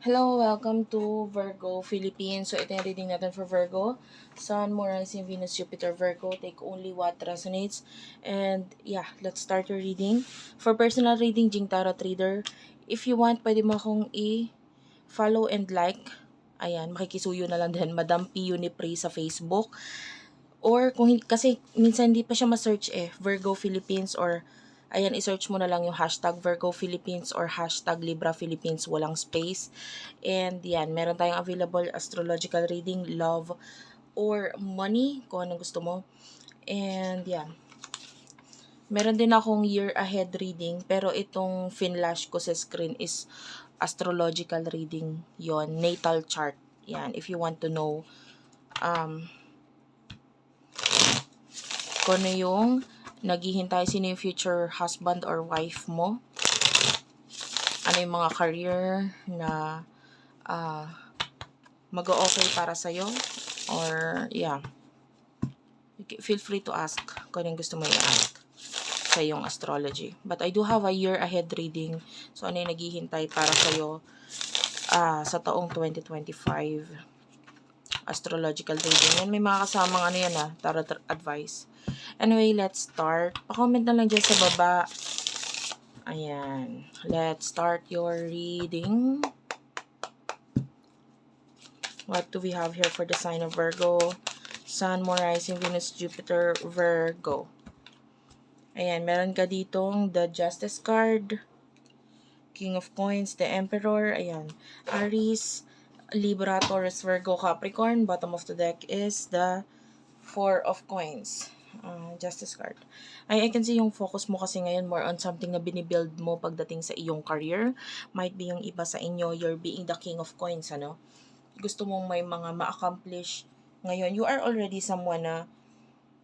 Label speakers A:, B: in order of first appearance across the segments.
A: Hello, welcome to Virgo Philippines. So, ito yung reading natin for Virgo. Sun, Moon, Rising, Venus, Jupiter, Virgo. Take only what resonates. And, yeah, let's start your reading. For personal reading, Jing Tarot Reader. If you want, pwede mo akong i-follow and like. Ayan, makikisuyo na lang din. Madam P. Unipray sa Facebook. Or, kung kasi minsan hindi pa siya ma-search eh. Virgo Philippines or Ayan, isearch mo na lang yung hashtag Virgo Philippines or hashtag Libra Philippines, walang space. And yan, meron tayong available astrological reading, love, or money, kung anong gusto mo. And yan. Meron din akong year ahead reading, pero itong finlash ko sa screen is astrological reading yon natal chart. Yan, if you want to know um, kung ano yung naghihintay sino yung future husband or wife mo. Ano yung mga career na uh, mag-okay para sa'yo. Or, yeah. Feel free to ask kung yung gusto mo i-ask sa yung astrology. But I do have a year ahead reading. So, ano yung naghihintay para sa'yo uh, sa taong 2025 astrological reading. Yan, may mga kasamang ano yan ah, tarot advice. Anyway, let's start. Pa-comment na lang dyan sa baba. Ayan. Let's start your reading. What do we have here for the sign of Virgo? Sun, Moon, Rising, Venus, Jupiter, Virgo. Ayan, meron ka ditong the Justice card, King of Coins, the Emperor, ayan, Aries, Libra, Taurus, Virgo, Capricorn. Bottom of the deck is the Four of Coins uh, justice card. I, I can see yung focus mo kasi ngayon more on something na binibuild mo pagdating sa iyong career. Might be yung iba sa inyo, you're being the king of coins, ano? Gusto mong may mga ma-accomplish ngayon. You are already someone na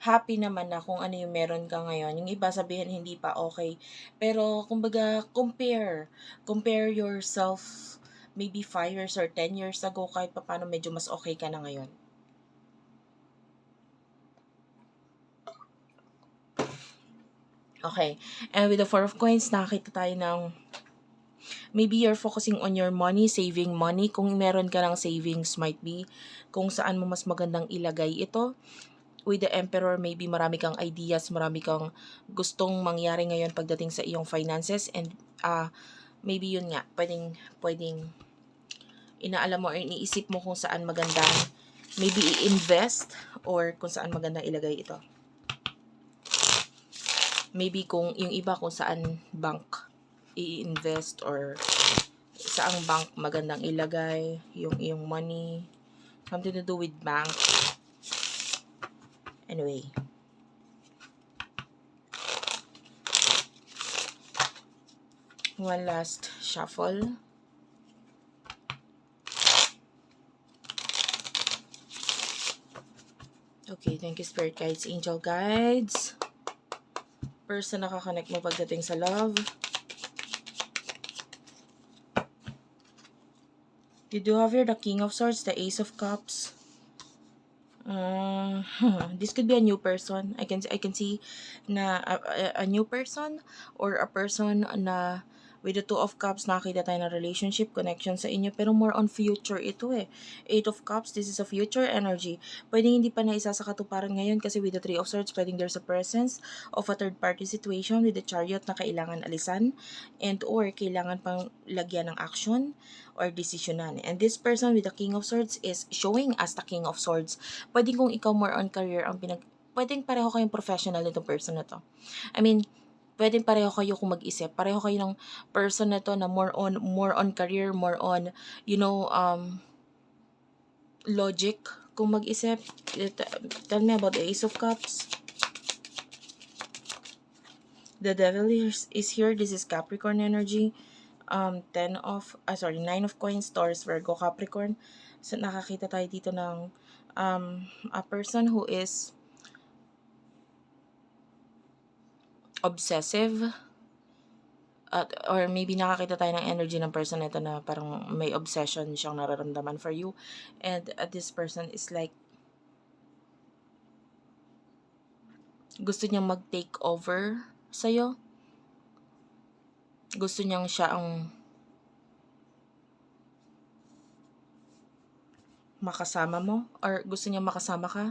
A: happy naman na kung ano yung meron ka ngayon. Yung iba sabihin hindi pa okay. Pero kumbaga compare. Compare yourself maybe 5 years or 10 years ago kahit pa paano medyo mas okay ka na ngayon. Okay. And with the Four of Coins, nakakita tayo ng maybe you're focusing on your money, saving money. Kung meron ka ng savings, might be kung saan mo mas magandang ilagay ito. With the Emperor, maybe marami kang ideas, marami kang gustong mangyari ngayon pagdating sa iyong finances. And uh, maybe yun nga, pwedeng, pwedeng inaalam mo or iniisip mo kung saan magandang maybe i-invest or kung saan magandang ilagay ito maybe kung yung iba kung saan bank i-invest or saang bank magandang ilagay yung iyong money. Something to do with bank. Anyway. One last shuffle. Okay, thank you Spirit Guides, Angel Guides person nakakonect mo pagdating sa love. You do have here the King of Swords, the Ace of Cups. Uh, this could be a new person. I can I can see na a new person or a person na With the Two of Cups, nakita tayo ng relationship, connection sa inyo, pero more on future ito eh. Eight of Cups, this is a future energy. Pwedeng hindi pa na isa sa katuparan ngayon kasi with the Three of Swords, pwedeng there's a presence of a third party situation with the Chariot na kailangan alisan and or kailangan pang lagyan ng action or desisyonan. And this person with the King of Swords is showing us the King of Swords. Pwedeng kung ikaw more on career ang pinag... Pwedeng pareho kayong professional nitong person na to. I mean, pwedeng pareho kayo kung mag-isip. Pareho kayo ng person na to na more on more on career, more on you know um logic kung mag-isip. Tell me about the Ace of Cups. The Devil is, is here. This is Capricorn energy. Um, 10 of, ah, sorry, 9 of coins, Taurus, Virgo, Capricorn. So, nakakita tayo dito ng um, a person who is obsessive at or maybe nakakita tayo ng energy ng person nito na parang may obsession siyang nararamdaman for you. And uh, this person is like gusto niyang mag-take over sa'yo. Gusto niyang siya ang makasama mo or gusto niya makasama ka.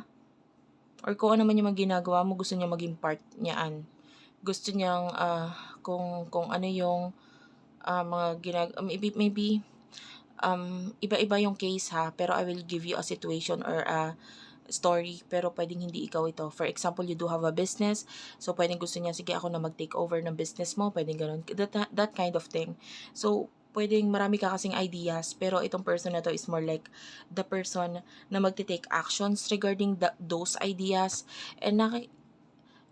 A: Or kung ano man yung ginagawa mo gusto niya maging part niyaan gusto niyang ah, kung kung ano yung ah, mga ginag maybe maybe um iba-iba yung case ha pero I will give you a situation or a story pero pwedeng hindi ikaw ito. For example you do have a business so pwedeng gusto niya sige ako na mag-take over ng business mo pwedeng ganun that, that kind of thing. So pwedeng marami ka kasing ideas pero itong person na to is more like the person na magte-take actions regarding the, those ideas. And naki,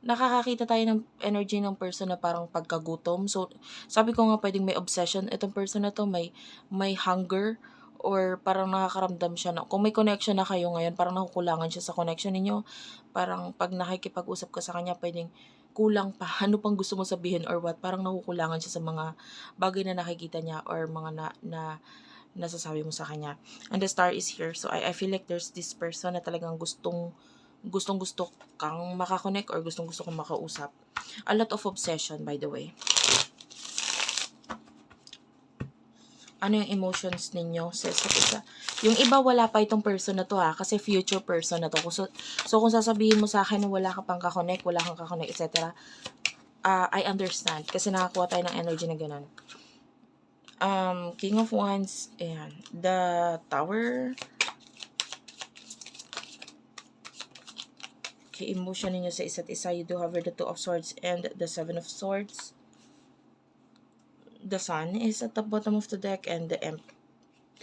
A: nakakakita tayo ng energy ng person na parang pagkagutom. So, sabi ko nga pwedeng may obsession. Itong person na to may, may hunger or parang nakakaramdam siya na, kung may connection na kayo ngayon, parang nakukulangan siya sa connection ninyo. Parang pag nakikipag-usap ka sa kanya, pwedeng kulang pa. Ano pang gusto mo sabihin or what? Parang nakukulangan siya sa mga bagay na nakikita niya or mga na, na nasasabi mo sa kanya. And the star is here. So, I, I feel like there's this person na talagang gustong gustong gusto kang makakonect or gustong gusto kang makausap. A lot of obsession, by the way. Ano yung emotions ninyo sa? Yung iba, wala pa itong person na to ha, kasi future person na to. So, so kung sasabihin mo sa akin na wala ka pang kakonect, wala kang kakonect, etc., uh, I understand. Kasi nakakuha tayo ng energy na ganun. Um, King of Wands, ayan. The Tower, okay, emotion ninyo sa isa't isa. You do have the Two of Swords and the Seven of Swords. The Sun is at the bottom of the deck and the em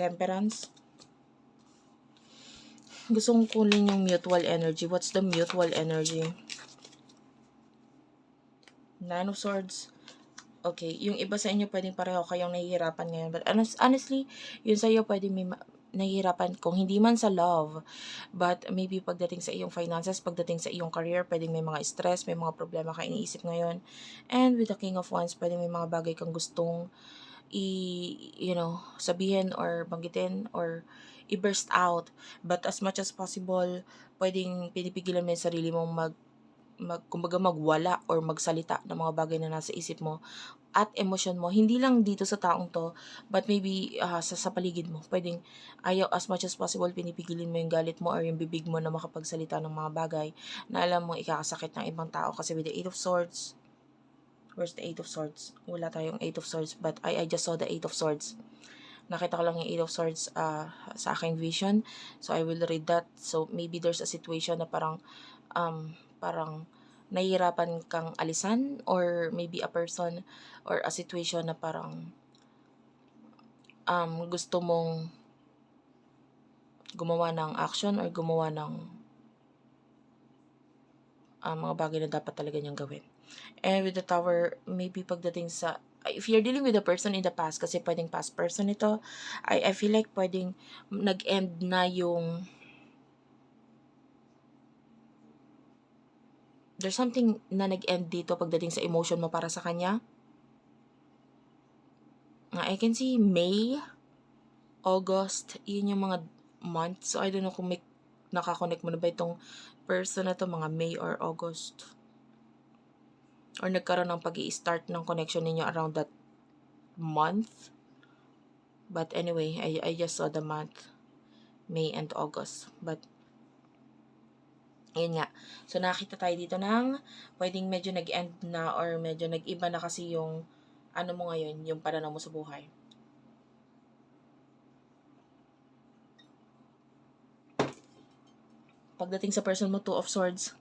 A: Temperance. Gusto kong kunin yung mutual energy. What's the mutual energy? Nine of Swords. Okay, yung iba sa inyo pwedeng pareho kayong nahihirapan ngayon. But honestly, yun sa iyo pwedeng may nahihirapan kung hindi man sa love, but maybe pagdating sa iyong finances, pagdating sa iyong career, pwedeng may mga stress, may mga problema ka iniisip ngayon. And with the King of Wands, pwedeng may mga bagay kang gustong i, you know, sabihin or banggitin or i-burst out. But as much as possible, pwedeng pinipigilan mo yung sarili mong mag mag, kumbaga magwala or magsalita ng mga bagay na nasa isip mo at emosyon mo, hindi lang dito sa taong to, but maybe uh, sa, sa paligid mo. Pwedeng ayaw as much as possible, pinipigilin mo yung galit mo or yung bibig mo na makapagsalita ng mga bagay na alam mo ikakasakit ng ibang tao. Kasi with the Eight of Swords, where's the Eight of Swords? Wala tayong Eight of Swords, but I, I just saw the Eight of Swords. Nakita ko lang yung Eight of Swords uh, sa aking vision. So, I will read that. So, maybe there's a situation na parang, um, parang, nahihirapan kang alisan or maybe a person or a situation na parang um, gusto mong gumawa ng action or gumawa ng um, mga bagay na dapat talaga niyang gawin. And with the tower, maybe pagdating sa if you're dealing with a person in the past, kasi pwedeng past person ito, I, I feel like pwedeng nag-end na yung there's something na nag-end dito pagdating sa emotion mo para sa kanya. I can see May, August, yun yung mga months. So, I don't know kung may nakakonect mo na ba itong person na to, mga May or August. Or nagkaroon ng pag start ng connection ninyo around that month. But anyway, I, I just saw the month, May and August. But Ayun nga. So, nakita tayo dito ng pwedeng medyo nag-end na or medyo nag-iba na kasi yung ano mo ngayon, yung pananaw mo sa buhay. Pagdating sa person mo, Two of Swords.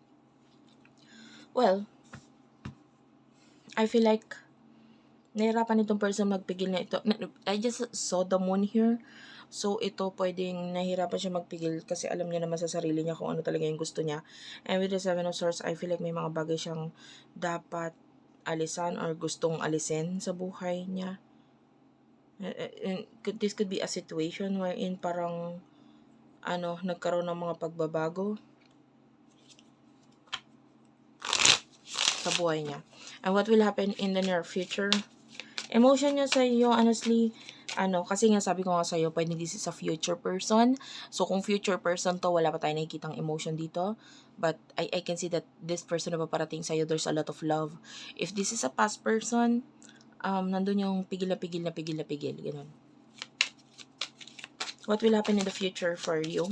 A: Well, I feel like nahirapan itong person magpigil na ito. I just saw the moon here. So, ito pwedeng nahirapan siya magpigil kasi alam niya naman sa sarili niya kung ano talaga yung gusto niya. And with the Seven of Swords, I feel like may mga bagay siyang dapat alisan or gustong alisin sa buhay niya. And this could be a situation wherein parang ano, nagkaroon ng mga pagbabago sa buhay niya. And what will happen in the near future? Emotion niya sa iyo, honestly, ano, kasi nga sabi ko nga sa'yo, pwede this is a future person. So, kung future person to, wala pa tayo nakikitang emotion dito. But, I, I can see that this person na paparating sa'yo, there's a lot of love. If this is a past person, um, nandun yung pigil na pigil na pigil na pigil, ganun. What will happen in the future for you?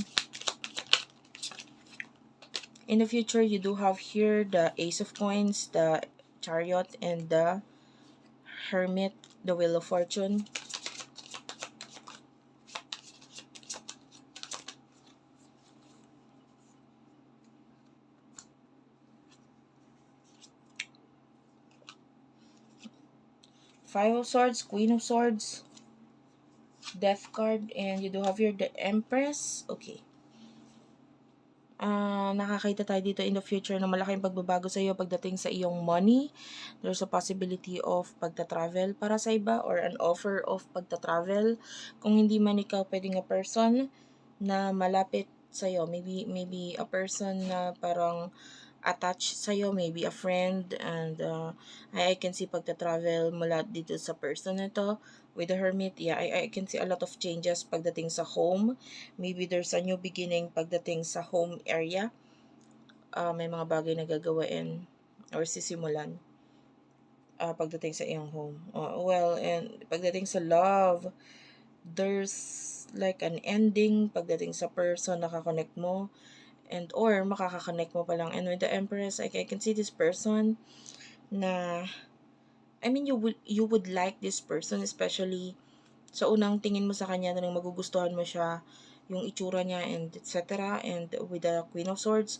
A: In the future, you do have here the Ace of Coins, the Chariot, and the Hermit, the Wheel of Fortune. Five of Swords, Queen of Swords, Death card, and you do have here the Empress. Okay. Ah, nakakita tayo dito in the future na malaking pagbabago sa iyo pagdating sa iyong money. There's a possibility of pagta-travel para sa iba or an offer of pagta-travel. Kung hindi man ikaw pwedeng a person na malapit sa iyo, maybe maybe a person na parang attached sa iyo, maybe a friend and uh, I, I can see pagta-travel mula dito sa person na to with the hermit, yeah, I, I can see a lot of changes pagdating sa home. Maybe there's a new beginning pagdating sa home area. Uh, may mga bagay na gagawain or sisimulan uh, pagdating sa iyong home. Uh, well, and pagdating sa love, there's like an ending pagdating sa person na kakonect mo and or makakakonect mo pa lang. And with the Empress, I, I can see this person na I mean, you would you would like this person, especially sa unang tingin mo sa kanya na nang magugustuhan mo siya, yung itsura niya and etc. And with the Queen of Swords,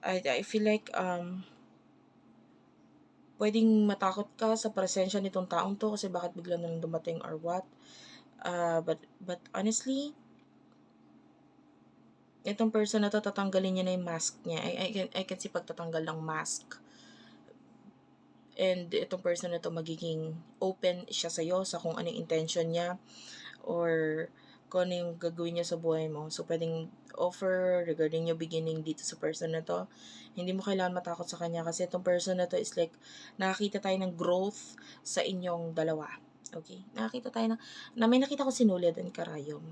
A: I, I feel like um, pwedeng matakot ka sa presensya nitong taong to kasi bakit bigla na lang dumating or what. Uh, but, but honestly, itong person na to, tatanggalin niya na yung mask niya. I, I, can, I can see pagtatanggal ng mask and itong person na to magiging open siya sa'yo sa kung anong intention niya or kung ano yung gagawin niya sa buhay mo. So, pwedeng offer regarding yung beginning dito sa person na to. Hindi mo kailangan matakot sa kanya kasi itong person na to is like, nakakita tayo ng growth sa inyong dalawa. Okay? Nakakita tayo ng, na may nakita ko sinulid and karayom.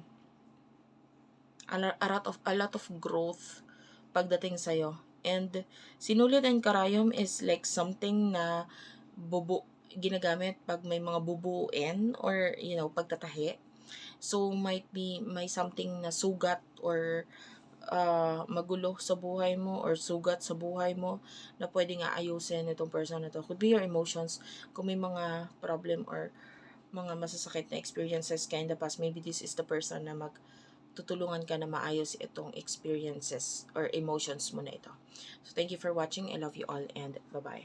A: A lot, of, a lot of growth pagdating sa'yo. And sinulid and karayom is like something na bubu ginagamit pag may mga bubuin or you know pagtatahi. So might be may something na sugat or uh, magulo sa buhay mo or sugat sa buhay mo na pwede nga ayusin itong person na to. Could be your emotions. Kung may mga problem or mga masasakit na experiences in the past, maybe this is the person na mag tutulungan ka na maayos itong experiences or emotions mo na ito. So, thank you for watching. I love you all and bye-bye.